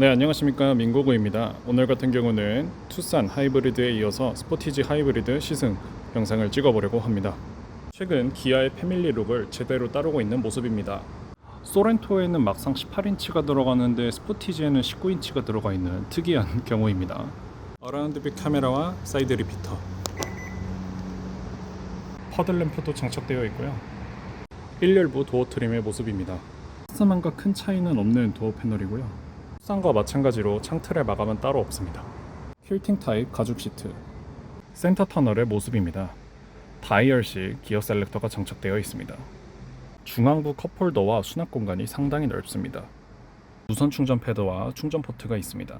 네 안녕하십니까. 민고구입니다. 오늘 같은 경우는 투싼 하이브리드에 이어서 스포티지 하이브리드 시승 영상을 찍어보려고 합니다. 최근 기아의 패밀리룩을 제대로 따르고 있는 모습입니다. 소렌토에는 막상 18인치가 들어가는데 스포티지에는 19인치가 들어가 있는 특이한 경우입니다. 어라운드빅 카메라와 사이드 리피터. 퍼들램프도 장착되어 있고요. 일렬부 도어 트림의 모습입니다. 카스만과 큰 차이는 없는 도어 패널이고요 싼과 마찬가지로 창틀의 마감은 따로 없습니다. 퀼팅 타입 가죽 시트 센터 터널의 모습입니다. 다이얼식 기어 셀렉터가 장착되어 있습니다. 중앙부 컵홀더와 수납 공간이 상당히 넓습니다. 무선 충전 패드와 충전 포트가 있습니다.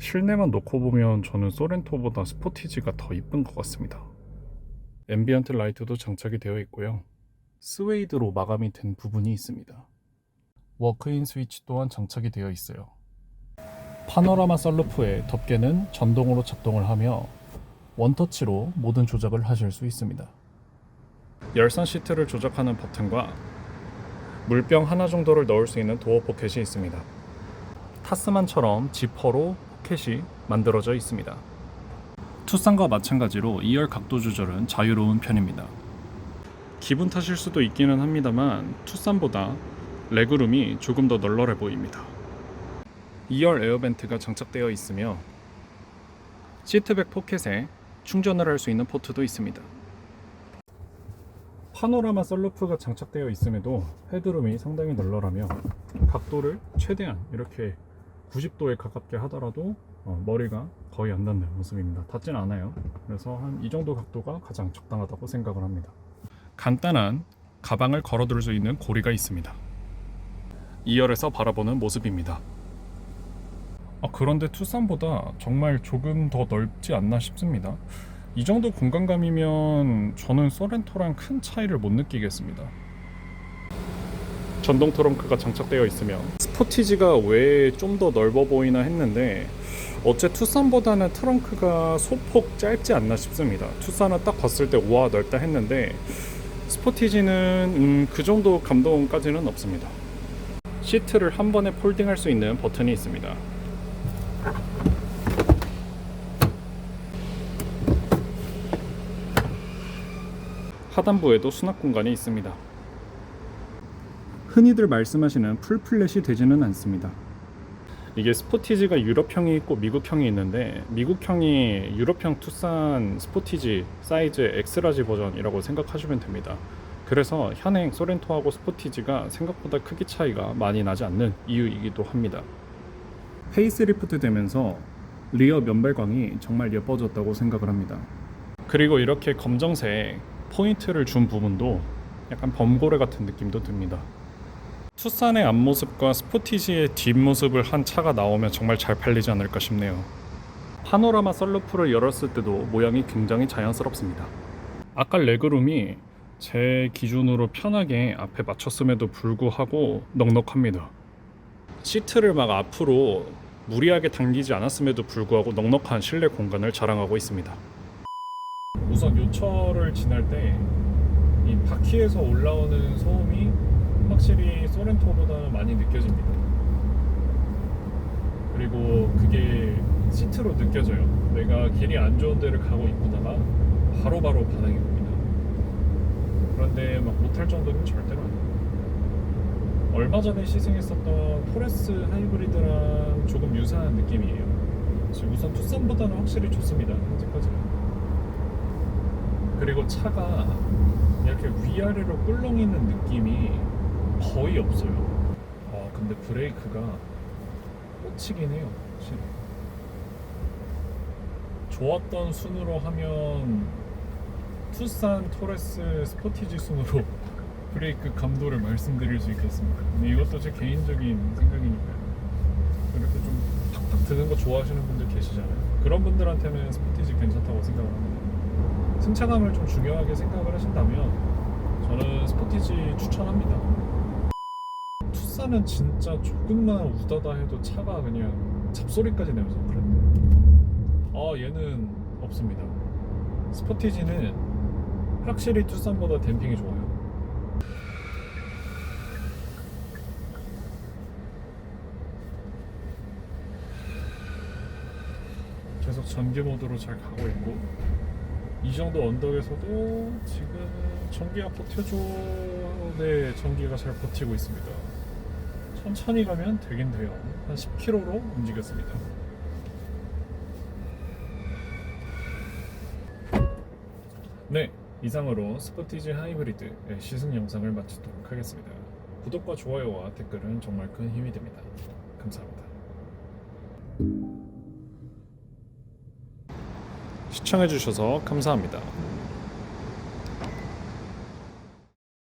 실내만 놓고 보면 저는 소렌토보다 스포티지가 더 이쁜 것 같습니다. 앰비언트 라이트도 장착이 되어 있고요. 스웨이드로 마감이 된 부분이 있습니다. 워크인 스위치 또한 장착이 되어 있어요. 파노라마 썰루프의 덮개는 전동으로 작동을 하며 원터치로 모든 조작을 하실 수 있습니다. 열선 시트를 조작하는 버튼과 물병 하나 정도를 넣을 수 있는 도어 포켓이 있습니다. 타스만처럼 지퍼로 포켓이 만들어져 있습니다. 투싼과 마찬가지로 2열 각도 조절은 자유로운 편입니다. 기분 탓일 수도 있기는 합니다만 투싼보다 레그룸이 조금 더 널널해 보입니다. 2열 에어벤트가 장착되어 있으며 시트백 포켓에 충전을 할 수 있는 포트도 있습니다. 파노라마 썰루프가 장착되어 있음에도 헤드룸이 상당히 널널하며 각도를 최대한 이렇게 90도에 가깝게 하더라도 어, 머리가 거의 안 닿는 모습입니다. 닿진 않아요. 그래서 한 이 정도 각도가 가장 적당하다고 생각을 합니다. 간단한 가방을 걸어둘 수 있는 고리가 있습니다. 2열에서 바라보는 모습입니다. 아, 그런데 투싼보다 정말 조금 더 넓지 않나 싶습니다. 이 정도 공간감이면 저는 소렌토랑 큰 차이를 못 느끼겠습니다. 전동 트렁크가 장착되어 있으며 스포티지가 왜 좀 더 넓어 보이나 했는데 어째 투싼보다는 트렁크가 소폭 짧지 않나 싶습니다. 투싼은 딱 봤을 때 우와 넓다 했는데 스포티지는 음, 그 정도 감동까지는 없습니다. 시트를 한 번에 폴딩할 수 있는 버튼이 있습니다. 하단부에도 수납 공간이 있습니다. 흔히들 말씀하시는 풀플랫이 되지는 않습니다. 이게 스포티지가 유럽형이 있고 미국형이 있는데 미국형이 유럽형 투싼 스포티지 사이즈 엑스라지 버전이라고 생각하시면 됩니다. 그래서 현행 소렌토하고 스포티지가 생각보다 크기 차이가 많이 나지 않는 이유이기도 합니다. 페이스리프트 되면서 리어 면발광이 정말 예뻐졌다고 생각을 합니다. 그리고 이렇게 검정색 포인트를 준 부분도 약간 범고래 같은 느낌도 듭니다. 투싼의 앞모습과 스포티지의 뒷모습을 한 차가 나오면 정말 잘 팔리지 않을까 싶네요. 파노라마 썰루프를 열었을 때도 모양이 굉장히 자연스럽습니다. 아까 레그룸이 제 기준으로 편하게 앞에 맞췄음에도 불구하고 넉넉합니다. 시트를 막 앞으로 무리하게 당기지 않았음에도 불구하고 넉넉한 실내 공간을 자랑하고 있습니다. 우선 요철을 지날 때 이 바퀴에서 올라오는 소음이 확실히 소렌토보다는 많이 느껴집니다. 그리고 그게 시트로 느껴져요. 내가 길이 안 좋은 데를 가고 있구나가 바로바로 반응이 옵니다. 못할 정도는 절대로 아니에요. 얼마 전에 시승했었던 토레스 하이브리드랑 조금 유사한 느낌이에요. 우선 투싼보다는 확실히 좋습니다. 현재까지는. 그리고 차가 이렇게 위아래로 꿀렁이는 느낌이 거의 없어요. 아 근데 브레이크가 꽂히긴 해요. 확실히. 좋았던 순으로 하면 투싼 토레스 스포티지 순으로 브레이크 감도를 말씀드릴 수 있겠습니다. 근데 이것도 제 개인적인 생각이니까요. 이렇게 좀 탁탁 드는 거 좋아하시는 분들 계시잖아요. 그런 분들한테는 스포티지 괜찮다고 생각을 합니다. 승차감을 좀 중요하게 생각을 하신다면 저는 스포티지 추천합니다. 투싼은 진짜 조금만 우다다 해도 차가 그냥 잡소리까지 내면서 그랬는데 아 얘는 없습니다. 스포티지는 확실히 투싼보다 댐핑이 좋아요. 전기 모드로 잘 가고 있고 이 정도 언덕에서도 지금 전기가 버텨줘. 네 전기가 잘 버티고 있습니다. 천천히 가면 되긴 돼요. 한 10km로 움직였습니다. 네 이상으로 스포티지 하이브리드의 시승 영상을 마치도록 하겠습니다. 구독과 좋아요와 댓글은 정말 큰 힘이 됩니다. 감사합니다 시청해주셔서 감사합니다.